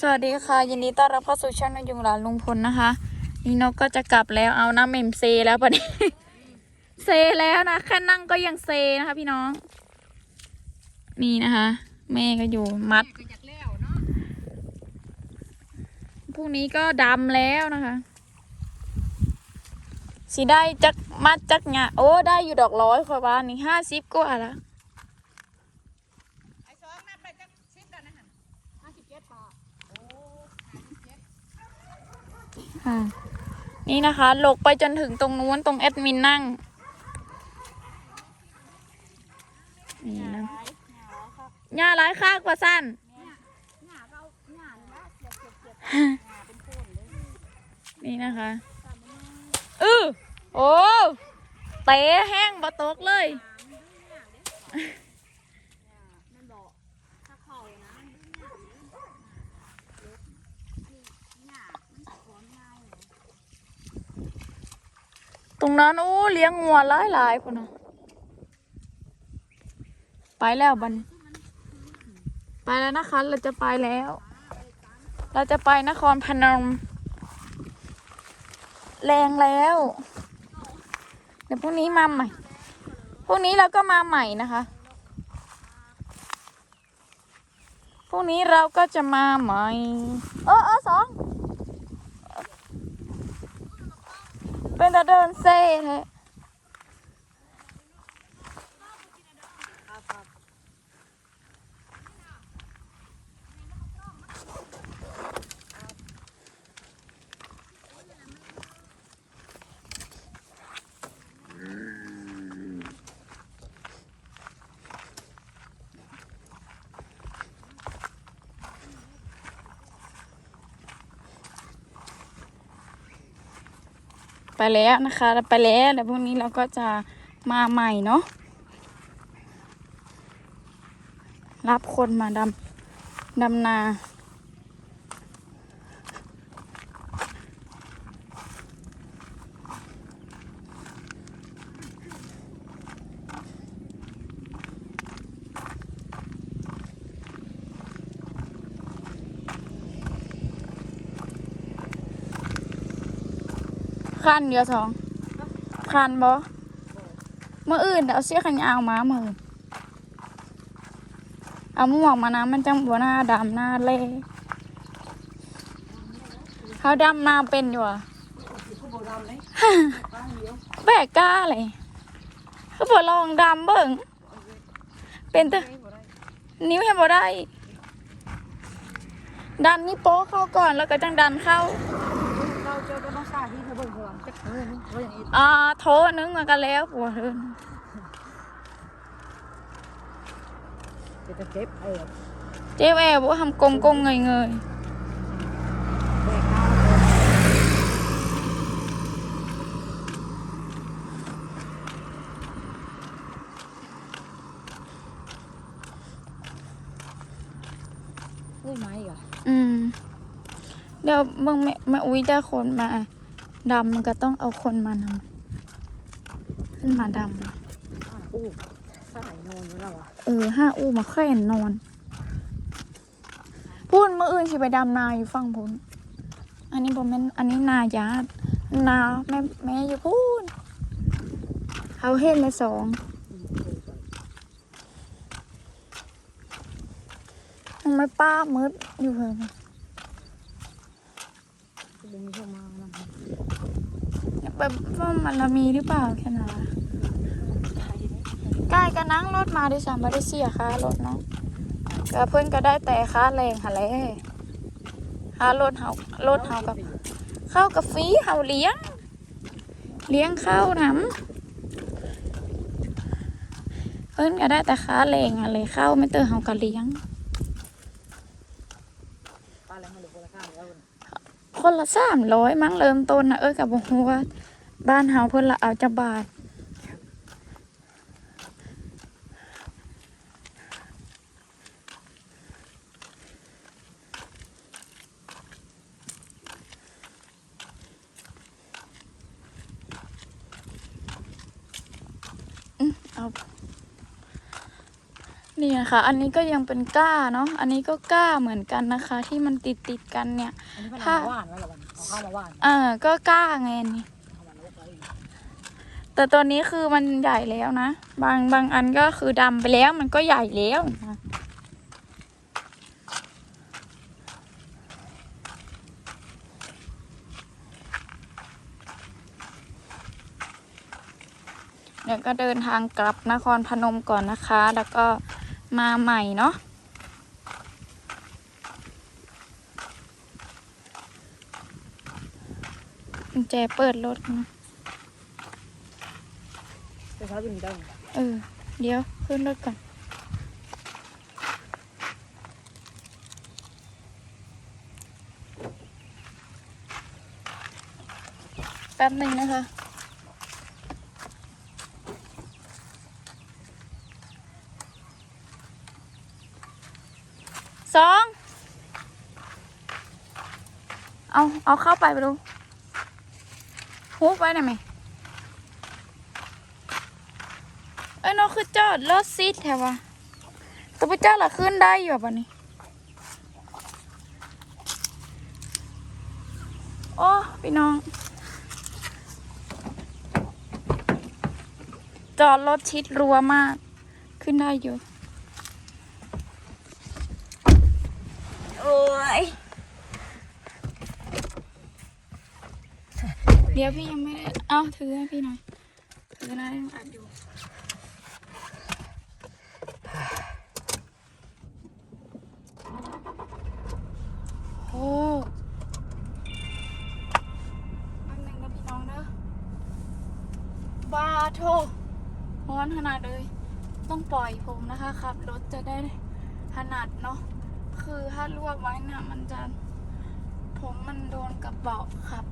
สวัสดีค่ะ ยินดีต้อนรับเข้าสู่ช่องนกยุงหลานลุงพลนะคะ นี่นกก็จะกลับแล้วเอาน้ำเมมเซแล้วปะเนี่ยเซแล้วนะแค่นั่งก็ยังเซนะคะ พี่น้อง นี่นะคะ แม่ก็อยู่มัดก็อยากแล้วเนาะพรุ่งนี้ก็ดำแล้วนะคะสีได้จักมัดจักหงะโอ้ได้อยู่ดอกร้อยคอยว่านี่ห้าสิบกว่าละ ไอ้สองนับไปจักสิบแล้วนะฮะห้าสิบเจ็ดพอโอ้ห้าสิบเจ็ด ค่ะ นี่นะคะหลกไปจนถึงตรงนู้นตรงแอดมินนั่งนี่นะหญ้าร้ายคากกว่าสั้นนี่นะคะอือโอ้เตะแห้งบะตกเลย มันบอกถ้าเข่านะหน้ามันถอนง่ายเลย ตรงนั้นโอ้เลี้ยงงัวหลายหลายคนนะไปแล้วบัน ไปแล้วนะคะ เราจะไปแล้ว เราจะไปนครพนม แรงแล้ว เดี๋ยวพรุ่งนี้มาใหม่ พรุ่งนี้เราก็มาใหม่นะคะ พรุ่งนี้เราก็จะมาใหม่ เออเออสอง เป็นแต่เดินเซ่แท้ ไปแล้วนะคะไปแล้วแล้วพรุ่งนี้เราก็จะมาใหม่เนาะรับคนมาดำดำนา คันเดียวสองคันบ่เมื่ออื่นเดี๋ยวเอาเสื้อขนยาวมาเมื่ออื่นเอาหมวกมานะมันจังบัวหน้าดำหน้าเล่เขาดำนาเป็นอยู่อะแบกกล้าเลยเขาบอกลองดำเบิ่งเป็นแต่นิ้วให้บ่ได้ ดันนี่โป๊ะเข้าก่อนแล้วก็จังดันเข้าเราเจอตัว น้องสาวที่เธอเบิ่งพลังจักเธอนี่เขาอย่างนี้อ่าโทรนึงมากันแล้วปวดเลยจะจะเจ็บเออเจ๊แววบอกว่าทำกงกงเงยเงยแบกเอาอุ้ยไม้เหรออืม เดี๋ยวเบิ่งแม่แม่อุ้ยได้คนมา ดำมันก็ต้องเอาคนมานำขึ้นมาดอู้สายนอนอยู่แล้วอะำเออห้าอู้มาแค่นนอน พูดเมื่ออื่นสิไปดำนาอยู่ฝั่งพุนอันนี้ผมเป็นอันนี้นายาดนาแม่แม่อยู่พูนเขาเห็นเลยสองทำไมป้ามืดอยู่เลยดึงเข้ามานะ แบบว่ามันละมีหรือเปล่าแค่นั้นล่ะกายก็นั่งรถมาด้วยซ้ำไม่ได้เสียค่ารถเนาะก็เพิ่นก็ได้แต่ค่าแรงหะแหละค่ารถเฮารถเฮากับเข้ากับฟรีเฮาเลี้ยง เลี้ยงเข้านํเพิ่นก็ได้แต่ค่าแรงอะไรเข้าไม่เตอเฮาก็เลี้ยงป้าแล้วมาหลุดคนละข้างแล้วคนละสามร้อยมั้งเริ่มต้นนะเอ้ยกับบอกว่า บ้านเฮาเพิ่นละเอาจะบาทอืมเอานี่นะคะอันนี้ก็ยังเป็นก้าเนาะ อันนี้ก็ก้าเหมือนกันนะคะ ที่มันติดติดๆกันเนี่ยอันนี้เป็นค่ะมาว่านไว้เหรอวันเอาเข้ามาว่าน เออก็ก้าไงอันนี่ เอามาลบไว้อีก แต่ตัวนี้คือมันใหญ่แล้วนะ บางบางอันก็คือดำไปแล้วมันก็ใหญ่แล้วนะเดี๋ยวก็เดินทางกลับนครพนมก่อนนะคะ แล้วก็มาใหม่เนาะกุญแจเปิดรถนะ ไปเช้าจะมีได้ไหมเออ เดี๋ยวขึ้นรถก่อน แป๊บหนึ่งนะคะสองเอา เอาเข้าไปไปดูฮุบไว้หน่อยไหม เอ้ยน้องคือจอดรถซีดแถวะแต่พระเจ้าละขึ้นได้อยู่ป่ะนี่โอ้พี่น้อง จอดรถชิดรัวมาก ขึ้นได้อยู่ โอ้ย เดี๋ยวพี่ยังไม่ได้ เอ้าถือให้พี่หน่อยถือนะยังอัดอยู่ บาโทร้อนขนาดเลย ต้องปล่อยผมนะคะขับรถจะได้ถนัดเนาะคือถ้าลวกไว้น่ะมันจะผมมันโดนกระเป๋าครับ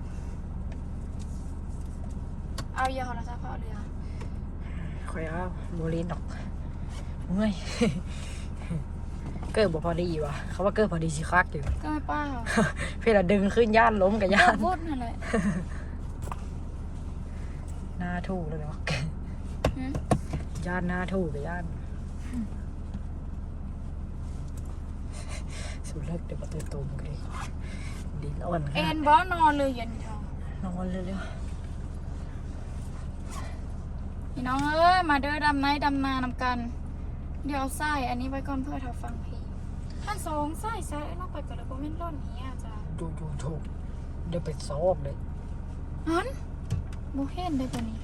เอาเยอะแล้วจ้ะพ่อเรือคอยเอาโมลินดอกเมื่อยเกิดบ่พอดีวะเขาว่าเกิดพอดีสิคักอยู่ก็ไม่ป้าเหรอเพื่อดึงขึ้นย่านล้มกับย่าก็นพูดนั่นแหละหน้าทู่เลยเนาะหืมย่านหน้าทู่กับย่านสุดเลิกเดี๋ยวประตูตุ่มกันเลยดินอ่อนเอ็นบอนอนเลยเย็นเทานอนเร็วพี่น้องเอ้ยมาเด้อดำไนดำนานำกัน เดี๋ยวใส่อันนี้ไว้ก่อนเพื่อทาฟังเพลงท่านสองใส่ใส่นอกไปกันเลยโบเมนต้นนี้อาจารย์ๆดูดูถูกเดี๋ยวไปซ้อมเลยฮันโบเห็นได้ปะนี่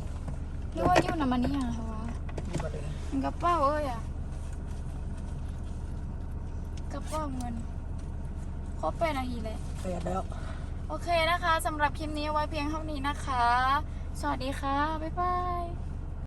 หรือว่าอยู่นำมันนี่อะคะวะนี่มาเลยมันกระเป๋าเอ้ยอะกระเป๋าเงินครบไปนาทีเลยไปแล้ว โอเคนะคะสำหรับคลิปนี้เอาไว้เพียงเท่านี้นะคะ สวัสดีค่ะ บ๊ายบาย